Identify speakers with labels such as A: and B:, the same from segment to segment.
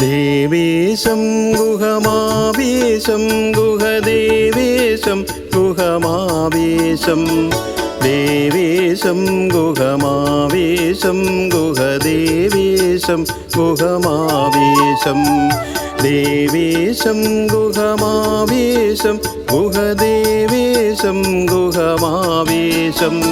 A: ദേവീശം ഗുഹമാവേശം ഗുഹദേവേശം ഗുഹമാവേശം. ദേവേശം ഗുഹമാവേശം ഗുഹദേവേശം ഗുഹമാവേശം. ദേവേശം ഗുഹമാവേശം ഗുഹദേവേശം ഗുഹമാവേശം.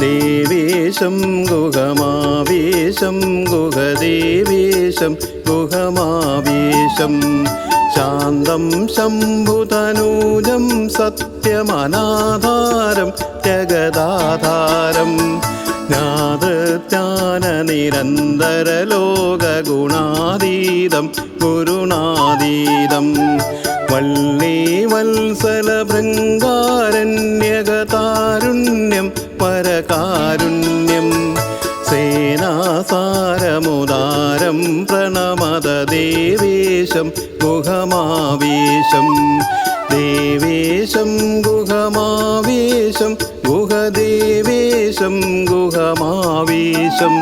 A: ദേവേശം ഗുഹമാവേശം ഗുഹദേവേശം ഗുഹമാവേശം. ശാന്തം ശംഭുതനൂജം സത്യമനാധാരം ജഗദാധാരം ജ്ഞാതജ്ഞാനനിരന്തരലോകഗുണാതീതം ഗുരുണാതീതം വല്ലീ വത്സലഭൃങ്കാരണ്യകതാരുണ്യം പരകാരുണ്യം സേനാസാരമുദാരം പ്രണമത ദേവേശം ഗുഹമാവേശം. ദേവേശം ഗുഹമാവേശം ഗുഹദേവേശം ഗുഹമാവേശം.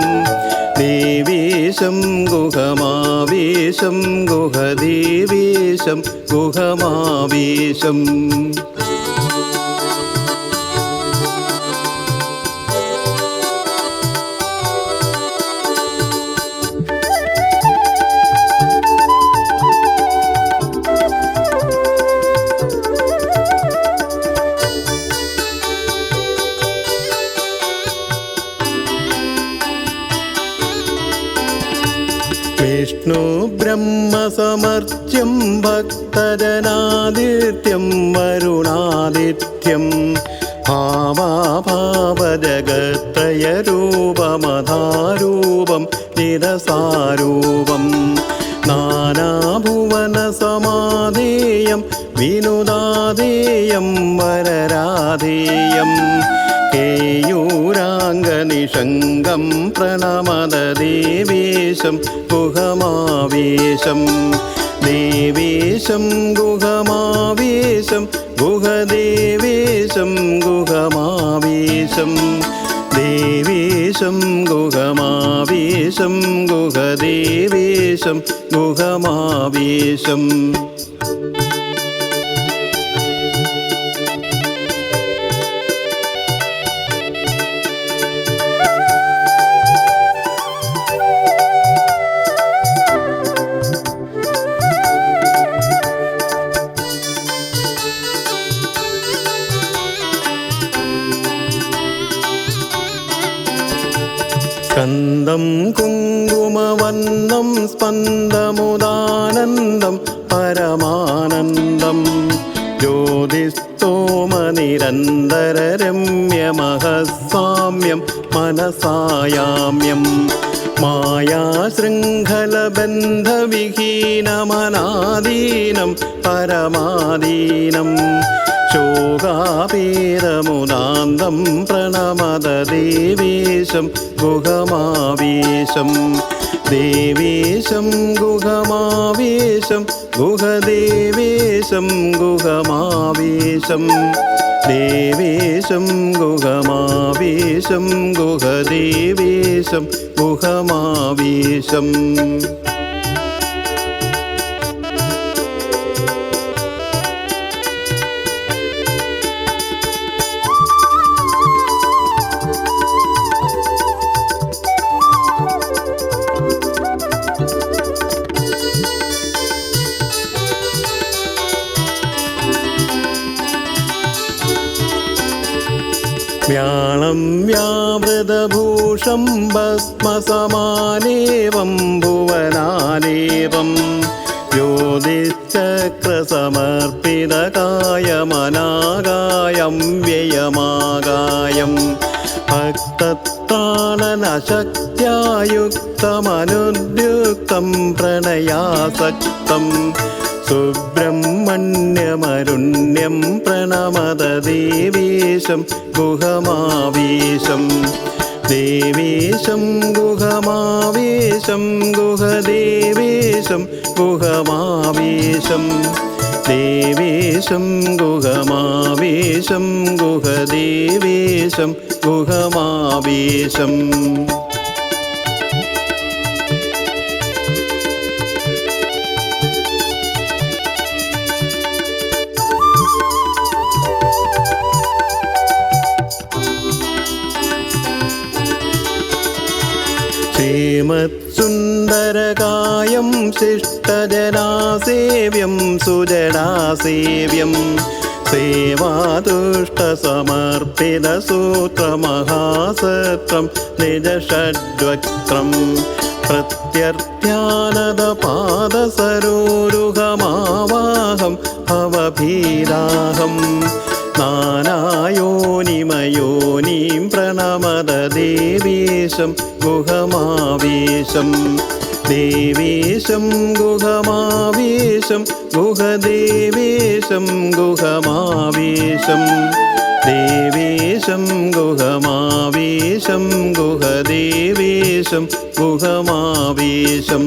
A: ദേവേശം ഗുഹമാവേശം ഗുഹദേവേശം ഗുഹമാവേശം. വിഷ്ണു ബ്രഹ്മസമർച്യം ഭക്തരനാദിത്യം വരുണാദിത്യം ഭാവാഭാവജഗത്രയരൂപമധാരൂപം നിരസാരൂപം നാനാഭുവനസമാധേയം വിനുദാധേയം വരരാധേയം കേയൂരാംഗനിഷംഗം പ്രണമത ദേവേശം ഗുഹമാവേശം. ദേവേശം ഗുഹമാവേശം ഗുഹദേവേശം ഗുഹമാവേശം. ദേവേശം ഗുഹമാവേശം ഗുഹദേവേശം ഗുഹമാവേശം. സ്കന്ദം കുങ്കുമവന്നം സ്പന്ദമുദാനന്ദം പരമാനന്ദം. ജ്യോതിസ്തോമനിരന്തരരമ്യമഹസാമ്യം മനസായാമ്യം. മായാശൃംഖലബന്ധവിഹീനമനാദീനം പരമാദീനം. ശോകാപീരമുദാന്തം പ്രണമത ദേവേശം ഗുഹമാവേശം. ദേവേശം ഗുഹമാവേശം ഗുഹദേവേശം ഗുഹമാവേശം. ദേവേശം ഗുഹമാവേശം ഗുഹദേവേശം ഗുഹമാവേശം. വ്യാളം വ്യാവൃതഭൂഷം ഭസ്മസമാനേവം ഭുവനാനേവം ജ്യോതിശ്ചക്രസമർപ്പിതകായമനാകായം വ്യയമാകായം. ഭക്തത്താളനശക്തിയുക്തമനുദ്യുക്തം പ്രണയാസക്തം. സുബ്രഹ്മണ്യമരുണ്യം പ്രണമത ദേവീശം ഗുഹമാവേശം. ദേവേശം ഗുഹമാവേശം ഗുഹദേവേശം ഗുഹമാവേശം. ദേവേശം ഗുഹമാവേശം ഗുഹദേവേശം ഗുഹമാവേശം. ശ്രീമത്സുന്ദരകായം ശിഷ്ടജനാസേവ്യം സുജടാസേവ്യം സേവാദുഷ്ടസമർപ്പിതസൂത്രമഹാസത്രം നിജഷഡ്വക്രം പ്രത്യർത്യാനദപാദസരോരുഹമാവാഹം ഭവഭീരാഹം നാനായോനിമയോനീം പ്രണമത ദേവീശം ഗുഹമാവേശം. ദേവീശം ഗുഹമാവേശം ഗുഹദേവേശം ഗുഹമാവേശം. ദേവേശം ഗുഹമാവേശം ഗുഹദേവേശം ഗുഹമാവേശം.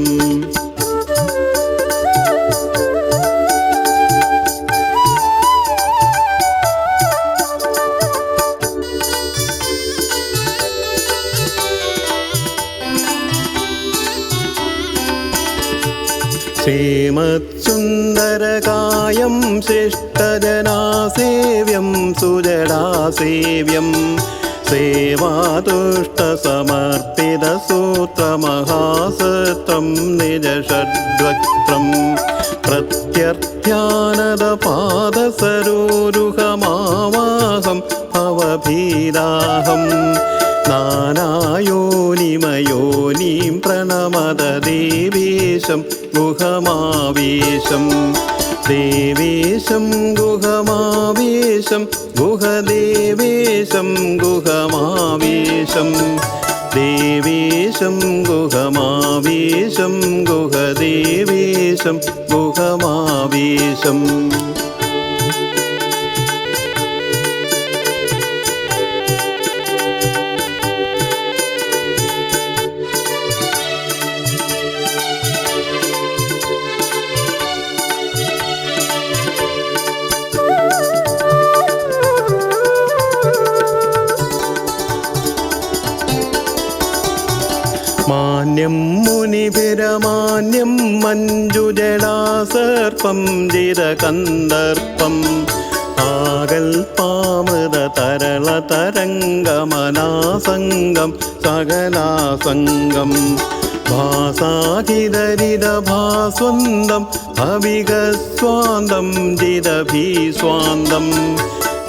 A: ശ്രീമത്സുന്ദരകായം ശിഷ്ടജനാസേവ്യം സുജടാസേവ്യം സേവാതുഷ്ടസമർപ്പിതസൂത്രമഹാസത്രം നിജഷഡ്വക്രം പ്രത്യർത്യാനദപാദസരോരുഹമാവാഹം ഭവഭീരാഹം പ്രണമത ദേവീശം ഗുഹമാവേശം. ദേവേശം ഗുഹമാവേശം ഗുഹദേവേശം ഗുഹമാവേശം. ദേവേശം ഗുഹമാവേശം ഗുഹദേവേശം ഗുഹമാവേശം. മാന്യം മുനിപിരമാന്യം മഞ്ജുജടാസർപ്പം ജിരകന്ദർപ്പം ആകൽപാമൃത തരള തരംഗമനാസംഗം സകലാസംഗം. ഭാസാകിതരിതഭാസ്വന്തം ഭവികസ്വാന്തം ജിതഭീസ്വാന്തം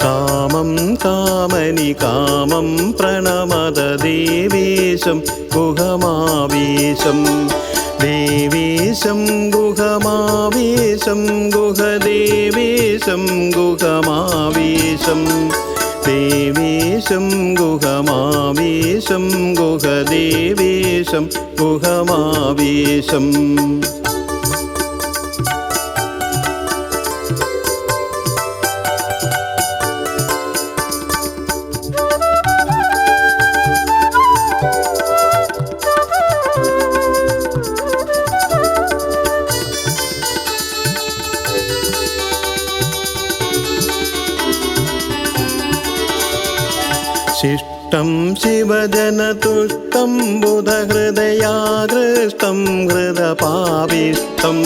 A: കാമം കാമനി കാമം പ്രണമത ദേവേശം ഗുഹമാവേശം. ദേവേശം ഗുഹമാവേശം ഗുഹദേവേശം ഗുഹമാവേശം. ദേവേശം ഗുഹമാവേശം ഗുഹദേവേശം ഗുഹമാവേശം. ശിഷ്ടം ശിവജനതുഷ്ടം ബുധഹൃദയാകൃഷ്ടം ഹൃദപാവിഷ്ടം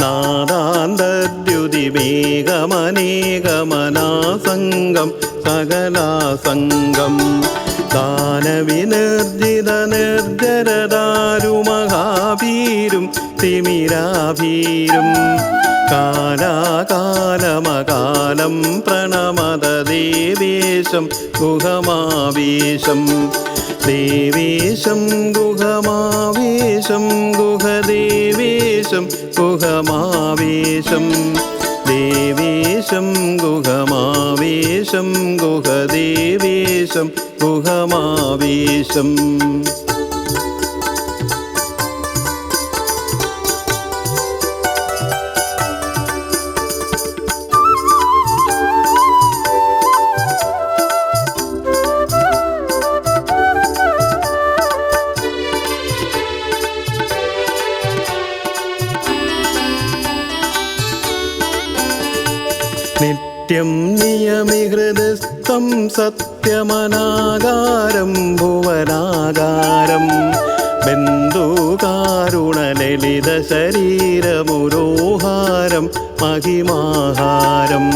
A: നാദാന്തദ്യുതിവേഗമനേകമനാസംഗം സകലാസംഗം ദാനവിനിർജിത നിർജരദാരുമഹാഭീരും തിമിരാഭീരും കാലാകാലമകാലം പ്രണമത ദേവേശം ഗുഹമാവേശം. ദേവേശം ഗുഹമാവേശം ഗുഹദേവേശം ഗുഹമാവേശം. ദേവേശം ഗുഹമാവേശം ഗുഹദേവേശം ഗുഹമാവേശം. സത്യമനാകാരം ഭുവനാകാരം. ബന്ധുകാരുണലളിത ശരീരമുരോഹാരം മഹിമാഹാരം.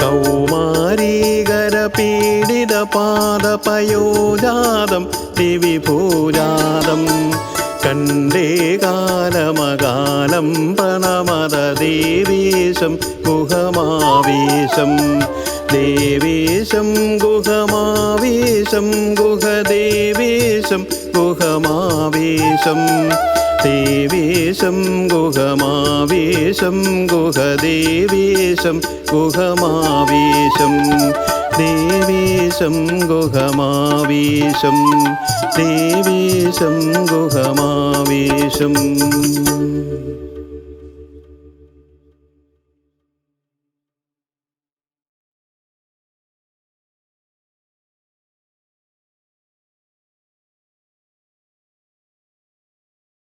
A: കൗമാരീകര പീഡിത പാദപയോജാതം ദിവിഭൂജാതം കണ്ടേ കാലമകാലം പ്രണമത ദേവീശം ഗുഹമാവീശം. ദേവീശം ഗുഹമാവീശം ഗുഹദേവീശം ഗുഹമാവീശം. ദേവീശം ഗുഹമാവീശം ഗുഹദേവീശം ഗുഹമാവീശം. ദേവീശം ഗുഹമാവീശം ദേവീശം ഗുഹമാവീശം.